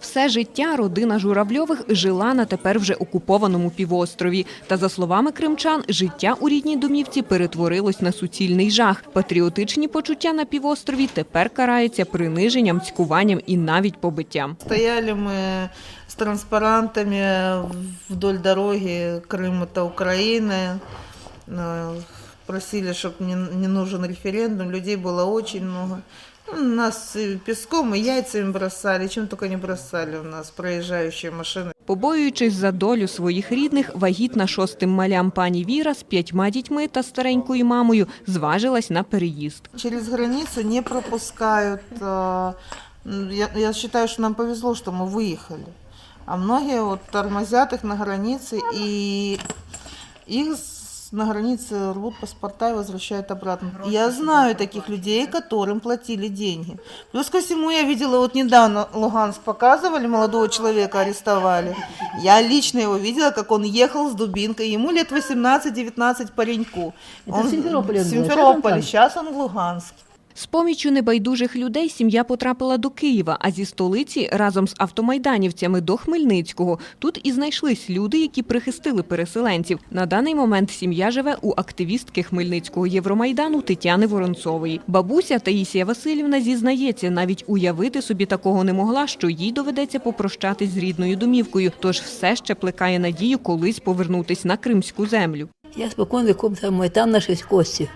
Все життя родина Журавльових жила на тепер вже окупованому півострові. Та за словами кримчан, життя у рідній домівці перетворилось на суцільний жах. Патріотичні почуття на півострові тепер караються приниженням, цькуванням і навіть побиттям. Стояли мы с транспарантами вдоль дороги Крым это Украина. Э, Просили, чтобы не, не нужен референдум. Людей было очень много. Ну, Нас и песком, и яйцами бросали, чем только не бросали у нас проезжающие машины. Побоюючись за долю своїх рідних, вагітна шостим малям пані Віра з п'ятьма дітьми та старенькою мамою зважилась на переїзд. Через границу не пропускают. э, Я, я считаю, что нам повезло, что мы выехали. А многие вот тормозят их на границе, и их с- на границе рвут паспорта и возвращают обратно. Я знаю таких людей, которым платили деньги. Плюс ко всему я видела, вот недавно Луганск показывали, молодого человека арестовали. Я лично его видела, как он ехал с дубинкой. Ему лет 18-19 пареньку. Это в Симферополе он В был, а щас он Симферополе, там. сейчас он в Луганске. З поміччю небайдужих людей сім'я потрапила до Києва, а зі столиці разом з автомайданівцями до Хмельницького. Тут і знайшлись люди, які прихистили переселенців. На даний момент сім'я живе у активістки Хмельницького Євромайдану Тетяни Воронцової. Бабуся Таїсія Васильівна зізнається, навіть уявити собі такого не могла, що їй доведеться попрощатись з рідною домівкою. Тож все ще плекає надію колись повернутись на кримську землю. Я спокон веком там, наши кости.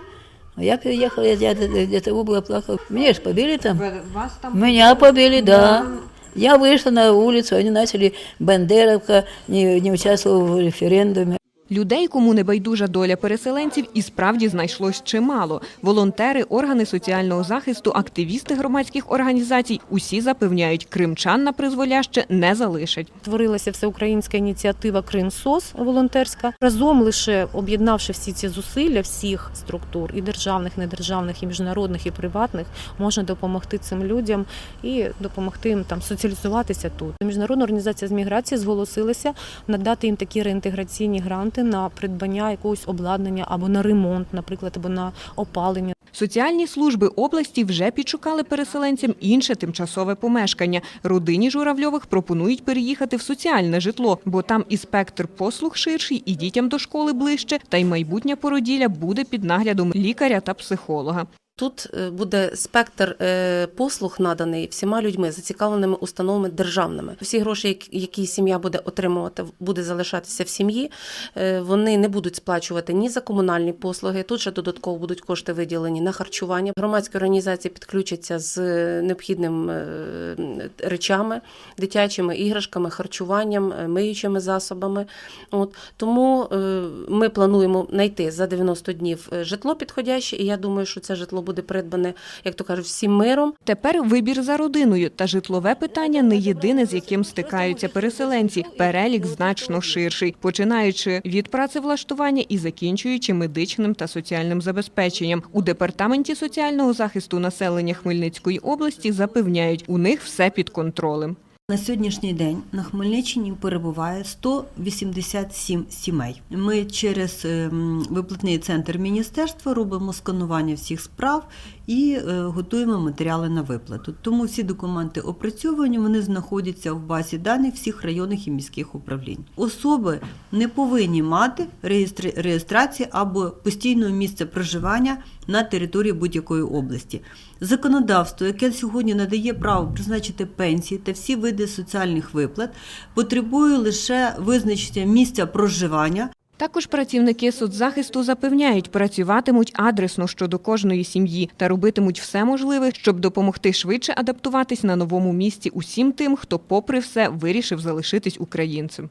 А я приехала, я для где-то была плакала. Меня же побили там. Вас там Меня побили, да. Я вышла на улицу, они начали Бандеровка, не, не участвовала в референдуме. Людей, кому не байдужа доля переселенців, і справді знайшлось чимало. Волонтери, органи соціального захисту, активісти громадських організацій усі запевняють, кримчан на призволяще не залишать. Творилася всеукраїнська ініціатива Кримсос волонтерська. Разом лише об'єднавши всі ці зусилля всіх структур, і державних, недержавних, і міжнародних, і приватних, можна допомогти цим людям і допомогти їм там соціалізуватися тут. Міжнародна організація з міграції зголосилася надати їм такі реінтеграційні гранти на придбання якогось обладнання або на ремонт, наприклад, або на опалення. Соціальні служби області вже підшукали переселенцям інше тимчасове помешкання. Родині Журавльових пропонують переїхати в соціальне житло, бо там і спектр послуг ширший, і дітям до школи ближче, та й майбутня породілля буде під наглядом лікаря та психолога. Тут е, буде спектр е, послуг наданий всіма людьми, зацікавленими установами державними. Всі гроші, які сім'я буде отримувати, буде залишатися в сім'ї. Е, Вони не будуть сплачувати ні за комунальні послуги. Тут ще додатково будуть кошти виділені на харчування. Громадські організації підключаться з необхідним е, речами, дитячими іграшками, харчуванням, миючими засобами. От тому ми плануємо знайти за 90 днів житло підходяще, і я думаю, що це житло буде придбане, як то кажуть, всім миром. Тепер вибір за родиною, та житлове питання не єдине, з яким стикаються переселенці. Перелік значно ширший, починаючи від працевлаштування і закінчуючи медичним та соціальним забезпеченням. У департаменті соціального захисту населення Хмельницької області запевняють, у них все під контролем. На сьогоднішній день на Хмельниччині перебуває 187 сімей. Ми через ем, виплатний центр міністерства робимо сканування всіх справ і е, готуємо матеріали на виплату. Тому всі документи опрацьовані, вони знаходяться в базі даних всіх районних і міських управлінь. Особи не повинні мати реєстрації або постійного місця проживання на території будь-якої області. Законодавство, яке сьогодні надає право призначити пенсії та всі види соціальних виплат, потребує лише визначення місця проживання Також працівники соцзахисту запевняють, працюватимуть адресно щодо кожної сім'ї та робитимуть все можливе, щоб допомогти швидше адаптуватись на новому місці усім тим, хто, попри все, вирішив залишитись українцем.